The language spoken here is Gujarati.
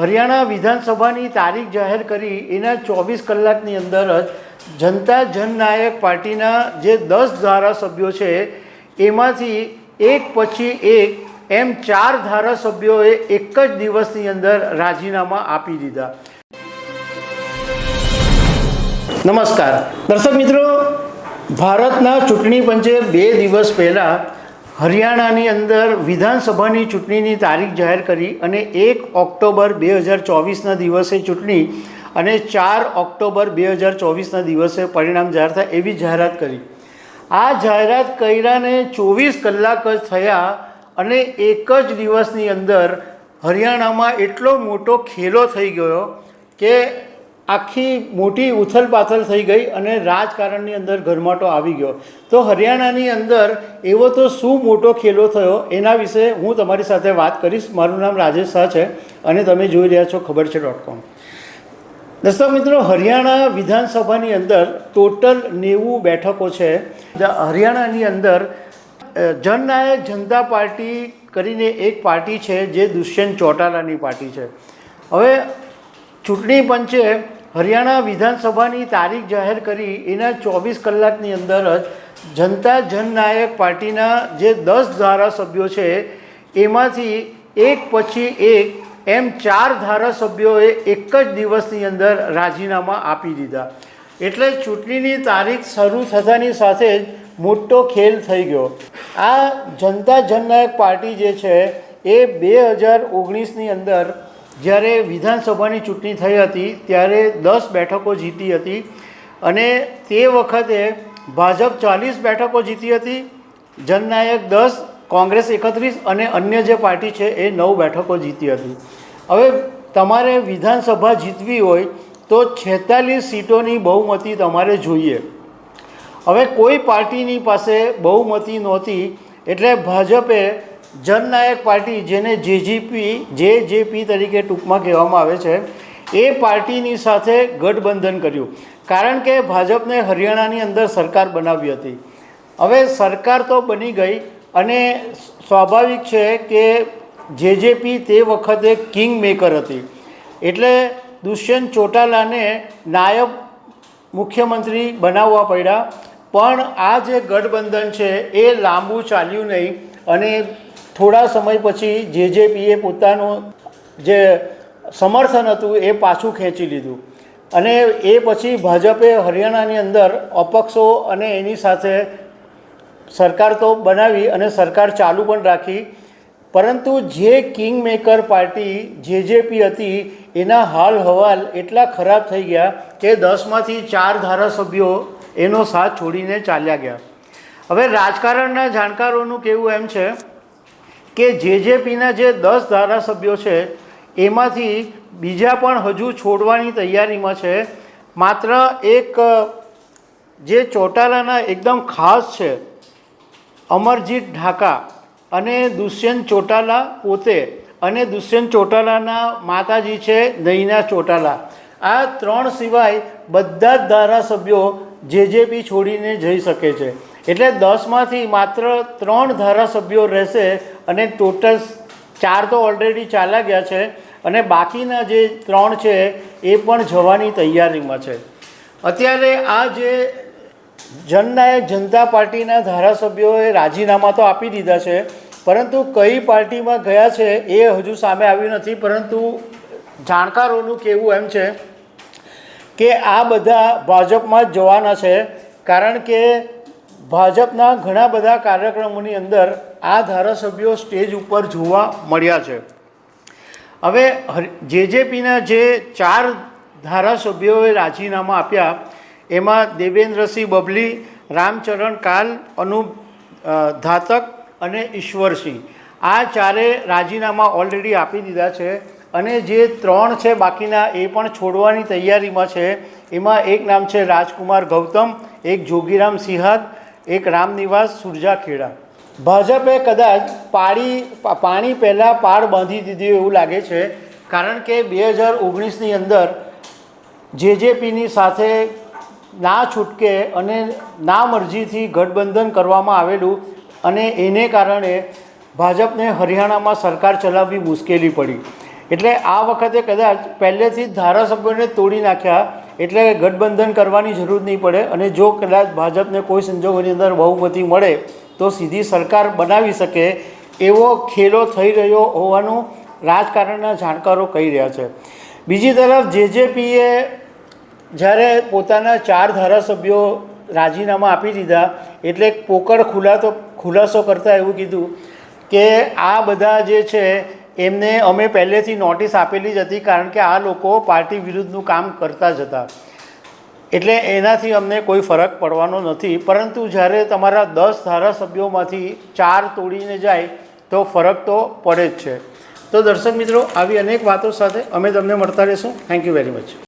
હરિયાણા વિધાનસભાની તારીખ જાહેર કરી, એના ચોવીસ કલાકની અંદર જ જનતા જનનાયક પાર્ટીના જે દસ ધારાસભ્યો છે, એમાંથી એક પછી એક, એમ ચાર ધારાસભ્યોએ એક જ દિવસની અંદર રાજીનામા આપી દીધા. નમસ્કાર. દર્શક મિત્રો, ભારતના ચૂંટણી પંચે બે દિવસ પહેલાં હરિયાણાની અંદર વિધાનસભાની ચૂંટણીની તારીખ જાહેર કરી અને એક ઓક્ટોબર બે હજાર ચોવીસના દિવસે ચૂંટણી અને ચાર ઓક્ટોબર બે હજાર ચોવીસના દિવસે પરિણામ જાહેર થાય એવી જાહેરાત કરી. આ જાહેરાત કર્યાને ચોવીસ કલાક જ થયા અને એક જ દિવસની અંદર હરિયાણામાં એટલો મોટો ખેલો થઈ ગયો કે આખી મોટી ઉથલપાથલ થઈ ગઈ અને રાજકારણની અંદર ગરમાટો આવી ગયો. તો હરિયાણાની અંદર એવો તો શું મોટો ખેલો થયો? એના વિશે હું તમારી સાથે વાત કરીશ. મારું નામ રાજેશ શાહ છે અને તમે જોઈ રહ્યા છો ખબર છે ડોટ કોમ. દર્શક મિત્રો, હરિયાણા વિધાનસભાની અંદર ટોટલ નેવું બેઠકો છે. હરિયાણાની અંદર જનનાયક જનતા પાર્ટી કરીને એક પાર્ટી છે જે દુષ્યંત ચોટાલાની પાર્ટી છે. હવે ચૂંટણી પંચે હરિયાણા વિધાનસભાની તારીખ જાહેર કરી, એના ચોવીસ કલાકની અંદર જ જનતા જનનાયક પાર્ટીના જે દસ ધારાસભ્યો છે, એમાંથી એક પછી એક, એમ ચાર ધારાસભ્યોએ એક જ દિવસની અંદર રાજીનામા આપી દીધા. એટલે ચૂંટણીની તારીખ શરૂ થતાની સાથે જ મોટો ખેલ થઈ ગયો. આ જનતા જનનાયક પાર્ટી જે છે, એ બે હજાર ઓગણીસની અંદર જ્યારે વિધાનસભાની ચૂંટણી થઈ હતી, ત્યારે દસ બેઠકો જીતી હતી અને તે વખતે ભાજપ ચાલીસ બેઠકો જીતી હતી, જનનાયક દસ, કોંગ્રેસ એકત્રીસ અને અન્ય જે પાર્ટી છે એ નવ બેઠકો જીતી હતી. હવે તમારે વિધાનસભા જીતવી હોય તો છેતાલીસ સીટોની બહુમતી તમારે જોઈએ. હવે કોઈ પાર્ટીની પાસે બહુમતી નહોતી, એટલે ભાજપે જનનાયક પાર્ટી જેને જેજીપી જે જેપી તરીકે ટૂંકમાં કહેવામાં આવે છે, એ પાર્ટીની સાથે ગઠબંધન કર્યું. કારણ કે ભાજપને હરિયાણાની અંદર સરકાર બનાવી હતી. હવે સરકાર તો બની ગઈ અને સ્વાભાવિક છે કે જેજેપી તે વખતે કિંગ મેકર હતી. એટલે દુષ્યંત ચોટાલાને નાયબ મુખ્યમંત્રી બનાવવા પડ્યા. પણ આ જે ગઠબંધન છે એ લાંબુ ચાલ્યું નહીં અને થોડા સમય પછી જેજેપીએ પોતાનું જે સમર્થન હતું એ પાછું ખેંચી લીધું. અને એ પછી ભાજપે હરિયાણાની અંદર અપક્ષો અને એની સાથે સરકાર તો બનાવી અને સરકાર ચાલુ પણ રાખી. પરંતુ જે કિંગ મેકર પાર્ટી જેજેપી હતી, એના હાલ હવાલ એટલા ખરાબ થઈ ગયા કે દસમાંથી ચાર ધારાસભ્યો એનો સાથ છોડીને ચાલ્યા ગયા. હવે રાજકારણના જાણકારોનું કહેવું એમ છે કે જેજેપીના જે દસ ધારાસભ્યો છે, એમાંથી બીજા પણ હજુ છોડવાની તૈયારીમાં છે. માત્ર એક, જે ચોટાલાના એકદમ ખાસ છે, અમરજીત ઢાકા અને દુષ્યંત ચોટાલા પોતે અને દુષ્યંત ચોટાલાના માતાજી છે, નૈના ચોટાલા. આ ત્રણ સિવાય બધા જ ધારાસભ્યો જેજેપી છોડીને જઈ શકે છે. એટલે દસમાંથી માત્ર ત્રણ ધારાસભ્યો રહેશે અને ટોટલ ચાર તો ઓલરેડી ચાલ્યા ગયા છે. અને બાકીના જે ત્રણ છે, એ પણ જવાની તૈયારીમાં છે. અત્યારે આ જે જનનાયક જનતા પાર્ટીના ધારાસભ્યોએ રાજીનામા તો આપી દીધા છે, પરંતુ કઈ પાર્ટીમાં ગયા છે એ હજુ સામે આવ્યું નથી, પરંતુ જાણકારોનું કહેવું એમ છે કે આ બધા ભાજપમાં જ જવાના છે, કારણ કે ભાજપના ઘણા બધા કાર્યક્રમોની અંદર આ ધારાસભ્યો સ્ટેજ ઉપર જોવા મળ્યા છે. હવે જેજેપીના જે ચાર ધારાસભ્યોએ રાજીનામા આપ્યા, એમાં દેવેન્દ્રસિંહ બબલી, રામચરણ કાલ અનુપ ધાતક અને ઈશ્વરસિંહ. આ ચારે રાજીનામા ઓલરેડી આપી દીધા છે અને જે ત્રણ છે બાકીના એ પણ છોડવાની તૈયારીમાં છે. એમાં એક નામ છે રાજકુમાર ગૌતમ, એક જોગીરામ સિંહાદ, એક રામનિવાસ સુરજાખેડા. ભાજપે કદાચ પાડી પાણી પહેલાં પાડ બાંધી દીધી એવું લાગે છે. કારણ કે બે હજાર ઓગણીસની અંદર જેજેપીની સાથે ના છૂટકે અને ના મરજીથી ગઠબંધન કરવામાં આવેલું અને એને કારણે ભાજપને હરિયાણામાં સરકાર ચલાવવી મુશ્કેલી પડી. એટલે આ વખતે કદાચ પહેલેથી જ ધારાસભ્યોને તોડી નાખ્યા એટલે ગઠબંધન કરવાની જરૂર નહીં પડે અને જો કદાચ ભાજપને કોઈ સંજોગોની અંદર બહુમતી મળે તો સીધી સરકાર બનાવી શકે એવો ખેલો થઈ રહ્યો હોવાનું રાજકારણના જાણકારો કહી રહ્યા છે. બીજી તરફ જેજેપીએ જ્યારે પોતાના ચાર ધારાસભ્યો રાજીનામા આપી દીધા, એટલે પોકળ ખુલાતો, ખુલાસો કરતાં એવું કીધું કે આ બધા જે છે એમને અમે પહેલેથી નોટિસ આપેલી જ હતી કારણ કે આ લોકો પાર્ટી વિરુદ્ધનું કામ કરતા જ હતા. એટલે એનાથી અમને કોઈ ફરક પડવાનો નથી. પરંતુ જ્યારે તમારા દસ ધારાસભ્યોમાંથી ચાર તોડીને જાય, તો ફરક તો પડે જ છે. તો દર્શક મિત્રો, આવી અનેક વાતો સાથે અમે તમને મળતા રહીશું. Thank you very much